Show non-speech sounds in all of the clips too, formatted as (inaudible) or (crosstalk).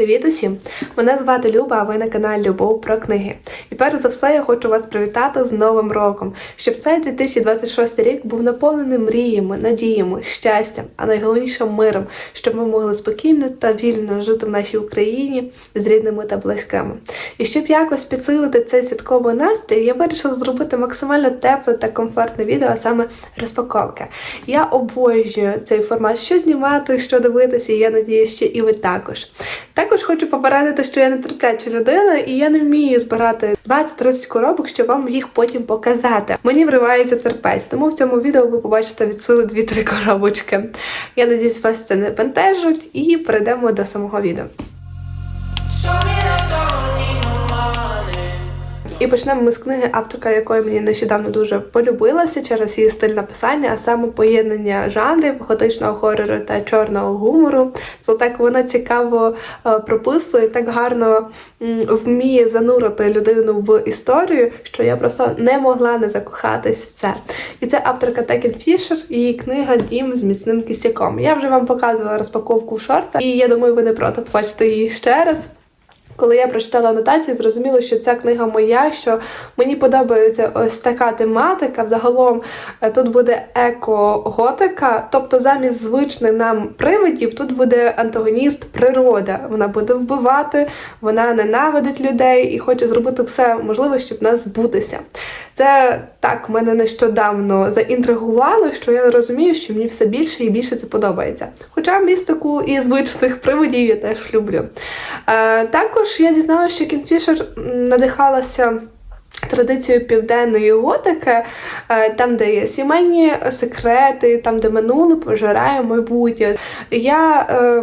Привіт усім! Мене звати Люба, а ви на каналі Любов про книги. І перш за все я хочу вас привітати з Новим роком, щоб цей 2026 рік був наповнений мріями, надіями, щастям, а найголовніше миром, щоб ми могли спокійно та вільно жити в нашій Україні з рідними та близькими. І щоб якось підсилити цей святковий настрій, я вирішила зробити максимально тепле та комфортне відео, а саме розпаковки. Я обожнюю цей формат, що знімати, що дивитися, і я надію, що і ви також. Також хочу попередити, що я не терпляча людина, і я не вмію збирати 20-30 коробок, щоб вам їх потім показати. Мені вривається терпець, тому в цьому відео ви побачите від сили 2-3 коробочки. Я надіюсь, вас це не бентежить, і перейдемо до самого відео. І почнемо ми з книги, авторка якої мені нещодавно дуже полюбилася через її стиль написання, а саме поєднання жанрів готичного хорору та чорного гумору. Це так вона цікаво е, прописує, так гарно вміє занурити людину в історію, що я просто не могла не закохатись в це. І це авторка Текін Фішер, її книга Дім з міцним кістяком. Я вже вам показувала розпаковку в шортах, і я думаю, ви не проти побачити її ще раз. Коли я прочитала анотації, зрозуміло, що ця книга моя, що мені подобається ось така тематика. Взагалом е, тут буде еко-готика, тобто замість звичних нам привидів тут буде антагоніст природа. Вона буде вбивати, вона ненавидить людей і хоче зробити все можливе, щоб нас збутися. Це так мене нещодавно заінтригувало, що я розумію, що мені все більше і більше це подобається. Хоча містику і звичних приводів я теж люблю. Е, також я дізналася, що Кінфішер надихалася. Традицією південної готики, е, там, де є сімейні секрети, там, де минуле пожирає майбутнє. Я е,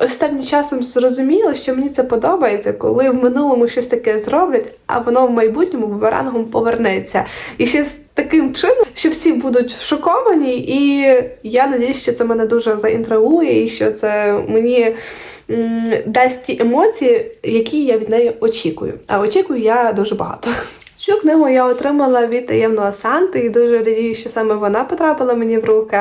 останнім часом зрозуміла, що мені це подобається, коли в минулому щось таке зроблять, а воно в майбутньому бумерангом повернеться. І ще з таким чином, що всі будуть шоковані, і я надіюсь, що це мене дуже заінтригує, і що це мені дасть ті емоції, які я від неї очікую. А очікую я дуже багато. Цю книгу я отримала від таємного Санти і дуже радію, що саме вона потрапила мені в руки.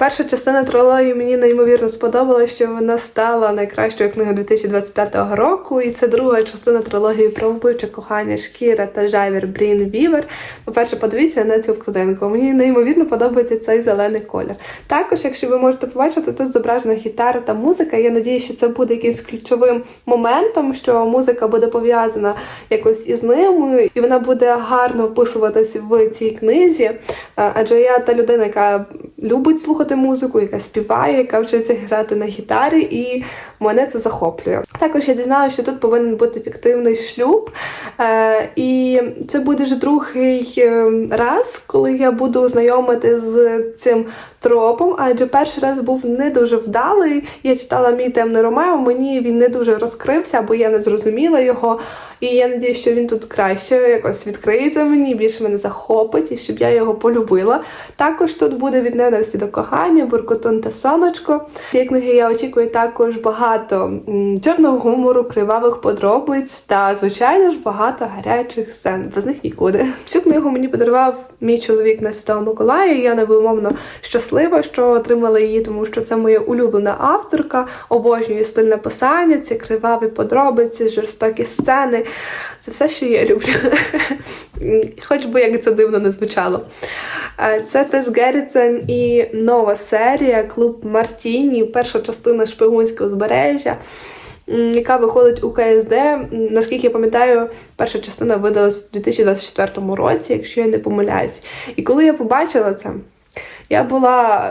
Перша частина трилогії мені неймовірно сподобалася, що вона стала найкращою книгою 2025 року. І це друга частина трилогії про вбивче кохання Шкіра та Жайвер Брін Вівер. По-перше, подивіться на цю вкладинку. Мені неймовірно подобається цей зелений колір. Також, якщо ви можете побачити, тут зображена гітара та музика. Я надію, що це буде якимось ключовим моментом, що музика буде пов'язана якось із ними, і вона буде гарно вписуватись в цій книзі. Е, Адже я та людина, яка любить слухати музику, яка співає, яка вчиться грати на гітарі, і мене це захоплює. Також я дізналася, що тут повинен бути фіктивний шлюб, е, і це буде вже другий е, раз, коли я буду знайомити з цим тропом, адже перший раз був не дуже вдалий. Я читала мій темний Ромео, мені він не дуже розкрився, або я не зрозуміла його. І я надію, що він тут краще якось відкриється мені, більше мене захопить, і щоб я його полюбила. Також тут буде від ненависті до кохання, буркотун та сонечко. Цієї книги я очікую також багато чорного гумору, кривавих подробиць та, звичайно ж, багато гарячих сцен. Без них нікуди. Цю книгу мені подарував мій чоловік на Святого Миколая. і Я невимовно щаслива, що отримала її, тому що це моя улюблена авторка. Обожнюю стиль написання, ці криваві подробиці, жорстокі сцени. Це все, що я люблю. (laughs) Хоч би як це дивно не звучало. Е, Це Тес Герріцен і нова серія Клуб Мартіні, перша частина шпигунського узбережжя, м, яка виходить у КСД. Наскільки я пам'ятаю, перша частина видалась у 2024 році, якщо я не помиляюсь. І коли я побачила це, я була,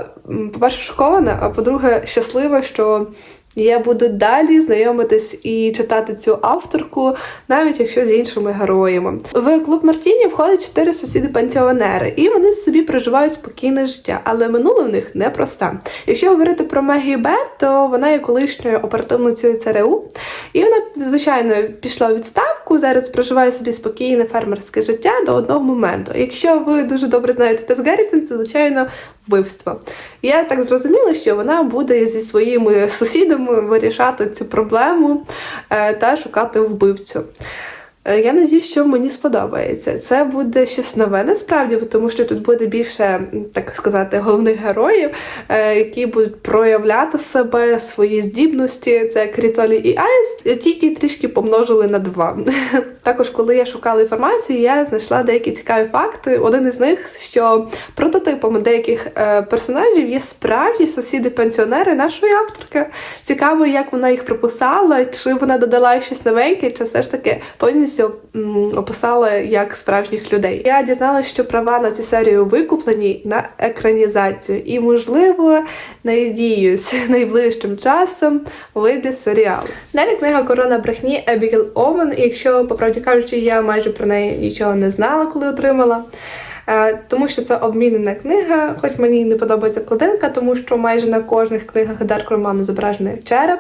по-перше, шокована, а по-друге, щаслива, що я буду далі знайомитись і читати цю авторку, навіть якщо з іншими героями. В клуб Мартіні входять чотири сусіди-пенсіонери, і вони собі проживають спокійне життя, але минуле в них непросте. Якщо говорити про Мегі Бет, то вона є колишньою оперативницею ЦРУ, і вона, звичайно, пішла у відставку. Зараз проживає собі спокійне фермерське життя до одного моменту. Якщо ви дуже добре знаєте Тес Герріцен, це звичайно вбивство. Я так зрозуміла, що вона буде зі своїми сусідами вирішати цю проблему е, та шукати вбивцю. Е, Я надію, що мені сподобається. Це буде щось нове насправді, тому що тут буде більше, так сказати, головних героїв, е, які будуть проявляти себе, свої здібності. Це Крітолі і Айс, тільки трішки помножили на два. (laughs) Також, коли я шукала інформацію, я знайшла деякі цікаві факти. Один із них, що прототипами деяких е, персонажів є справді сусіди-пенсіонери нашої авторки. Цікаво, як вона їх прописала, чи вона додала щось новеньке, чи все ж таки повністю м, описала як справжніх людей. Я дізналася, що права на цю серію викуплені на екранізацію, і, можливо, надіюсь, (laughs) найближчим часом вийде серіал. Далі книга Корона брехні Ебігел Омен. Якщо, по правді кажучи, я майже про неї нічого не знала, коли отримала. Е, Тому що це обмінена книга, хоч мені не подобається кладинка, тому що майже на кожних книгах Дарк Роману зображений череп.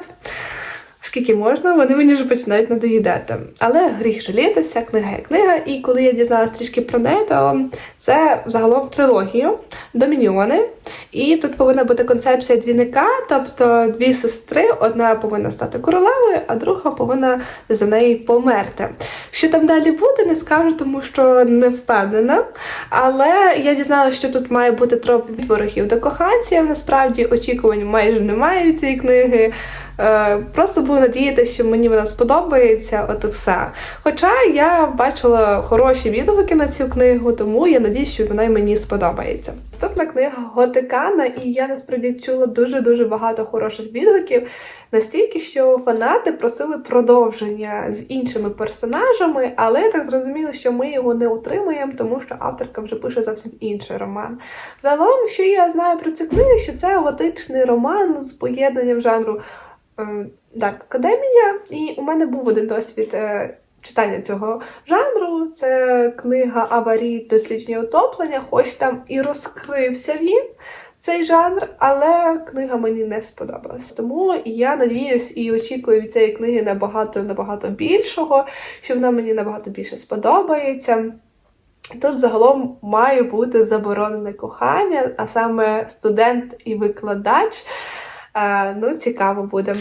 Скільки можна, вони мені вже починають надоїдати. Але гріх жалітися, книга є книга. І коли я дізналася трішки про неї, то це загалом трилогію Домініони. І тут повинна бути концепція двійника, тобто дві сестри, одна повинна стати королевою, а друга повинна за неї померти. Що там далі буде, не скажу, тому що не впевнена. Але я дізналася, що тут має бути троп від ворогів до коханців. Насправді очікувань майже немає від цієї книги. Е, Просто буду надіятися, що мені вона сподобається, от і все. Хоча я бачила хороші відгуки на цю книгу, тому я надіюсь, що вона й мені сподобається. Наступна книга Готикана, і я насправді чула дуже-дуже багато хороших відгуків. Настільки, що фанати просили продовження з іншими персонажами, але я так зрозуміла, що ми його не отримаємо, тому що авторка вже пише зовсім інший роман. Загалом, що я знаю про цю книгу, що це готичний роман з поєднанням жанру е, Академія, і у мене був один досвід. Читання цього жанру це книга аварій дослідження утоплення, хоч там і розкрився він, цей жанр, але книга мені не сподобалась. Тому я надіюсь і очікую від цієї книги набагато набагато більшого, що вона мені набагато більше сподобається. Тут загалом має бути заборонене кохання, а саме студент і викладач. Е, ну, цікаво буде.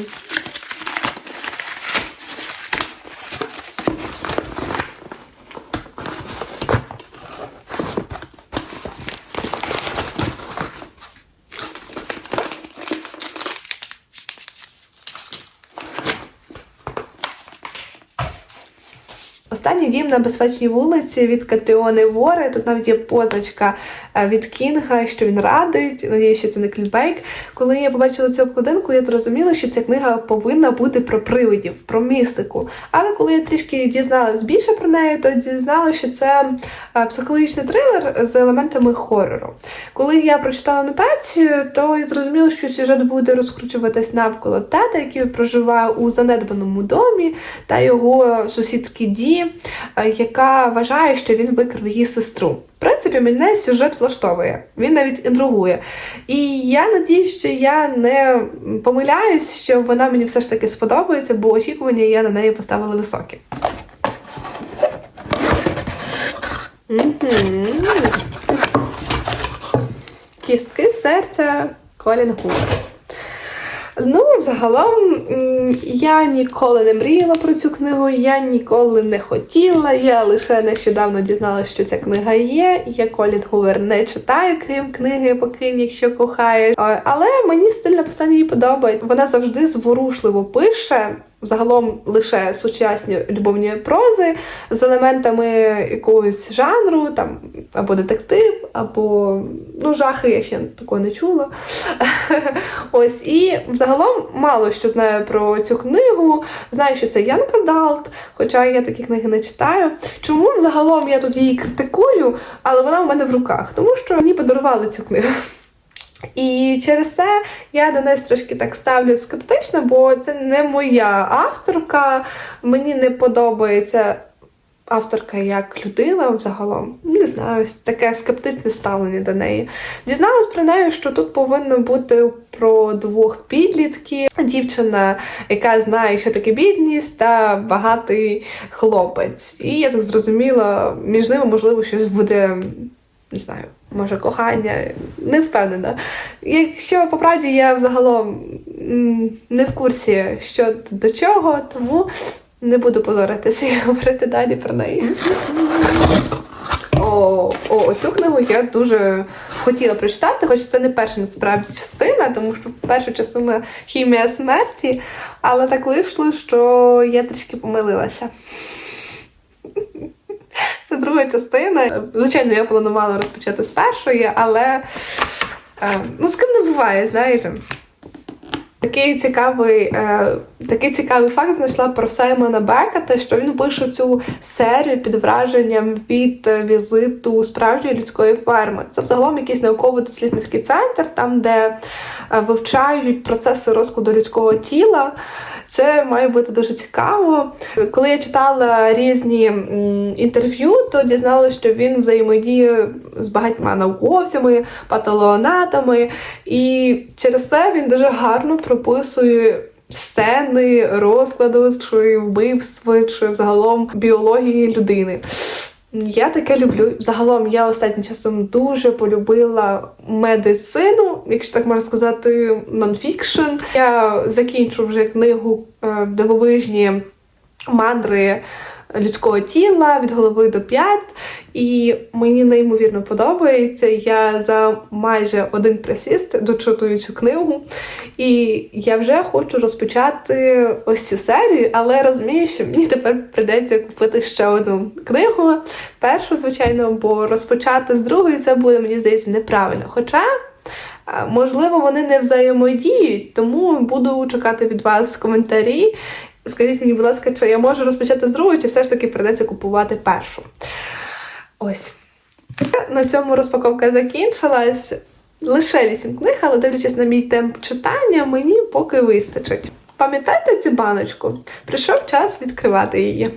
Останній дім на безпечній вулиці від Катріони Вори. Тут навіть є позначка е, від Кінга, що він радить. Надіюсь, що це не кліпбейк. Коли я побачила цю обкладинку, я зрозуміла, що ця книга повинна бути про привидів, про містику. Але коли я трішки дізналась більше про неї, то дізналася, що це е, психологічний трилер з елементами хорору. Коли я прочитала нотацію, то я зрозуміла, що сюжет буде розкручуватись навколо тата, який проживає у занедбаному домі, та його сусідській Ді, е, яка вважає, що він викрив її сестру. В принципі, мене сюжет влаштовує. Він навіть інтригує. І я надіюсь, що я не помиляюсь, що вона мені все ж таки сподобається, бо очікування я на неї поставила високі. Кістки серця Колін Гувер. Ну, загалом, я ніколи не мріяла про цю книгу, я ніколи не хотіла. Я лише нещодавно дізналася, що ця книга є. Я Колін Гувер не читаю, крім книги Покинь, якщо кохаєш. Але мені стиль написання їй подобається. Вона завжди зворушливо пише. Загалом лише сучасні любовні прози з елементами якогось жанру, там або детектив, або ну, жахи, я ще такого не чула. (laughs) Ось і взагалом мало що знаю про цю книгу. Знаю, що це Янка Далт, хоча я такі книги не читаю. Чому взагалом я тут її критикую, але вона у мене в руках, тому що мені подарували цю книгу. І через це я до неї трошки так ставлю скептично, бо це не моя авторка. Мені не подобається авторка як людина взагалом. Не знаю, таке скептичне ставлення до неї. Дізналась про неї, що тут повинно бути про двох підлітків. Дівчина, яка знає, що таке бідність, та багатий хлопець. І я так зрозуміла, між ними можливо щось буде не знаю, може кохання, не впевнена. Якщо по правді я взагалом не в курсі, що до чого, тому Не буду позоритися (laughs) і говорити далі про неї. О, о, оцю книгу я дуже хотіла прочитати, хоч це не перша насправді частина, тому що перша частина хімія смерті, але так вийшло, що я трішки помилилася. (laughs) Це друга частина. Звичайно, я планувала розпочати з першої, але е, ну, з ким не буває, знаєте. Такий цікавий, е, такий цікавий факт знайшла про Саймона Бекета, що він пише цю серію під враженням від е, візиту справжньої людської ферми. Це взагалом якийсь науково-дослідницький центр, там, де е, вивчають процеси розкладу людського тіла. Це має бути дуже цікаво. Коли я читала різні інтерв'ю, то дізналася, що він взаємодіє з багатьма науковцями, патологоанатами, і через це він дуже гарно прописує сцени розкладу чи вбивства, чи взагалом біології людини. Я таке люблю. Загалом я останнім часом дуже полюбила медицину, якщо так можна сказати, нонфікшн. Я закінчу вже книгу е, дивовижні мандри людського тіла від голови до п'ят. І мені неймовірно подобається. Я за майже один присіст дочитую цю книгу. І я вже хочу розпочати ось цю серію, але розумію, що мені тепер прийдеться купити ще одну книгу. Першу, звичайно, бо розпочати з другої це буде, мені здається, неправильно. Хоча. Можливо, вони не взаємодіють, тому буду чекати від вас коментарі. Скажіть мені, будь ласка, чи я можу розпочати з другої, чи все ж таки придеться купувати першу. Ось. На цьому розпаковка закінчилась. Лише 8 книг, але дивлячись на мій темп читання, мені поки вистачить. Пам'ятаєте цю баночку? Прийшов час відкривати її.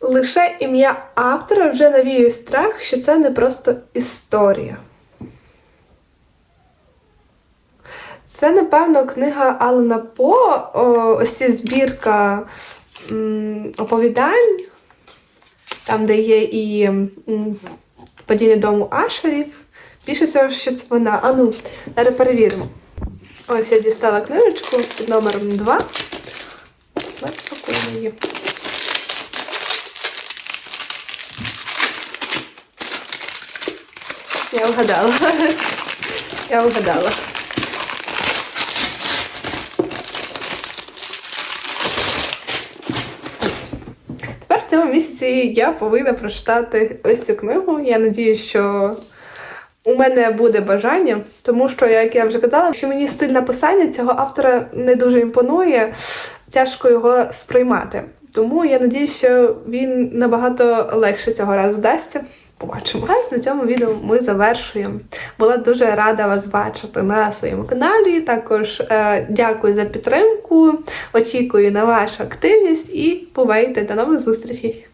Лише ім'я автора вже навіює страх, що це не просто історія. Це, напевно, книга Алана По, ось ця збірка оповідань, там, де є і падіння дому Ашерів. Більше всього, що це вона. А ну, зараз перевіримо. Ось я дістала книжечку під номером 2. Розпакуємо її. Я вгадала. Я вгадала. Тепер в цьому місяці я повинна прочитати ось цю книгу. Я надіюсь, що у мене буде бажання, тому що, як я вже казала, що мені стиль написання цього автора не дуже імпонує, тяжко його сприймати. Тому я надіюсь, що він набагато легше цього разу дасться побачимо. Ось на цьому відео ми завершуємо. Була дуже рада вас бачити на своєму каналі. Також е, дякую за підтримку. Очікую на вашу активність і бувайте до нових зустрічей!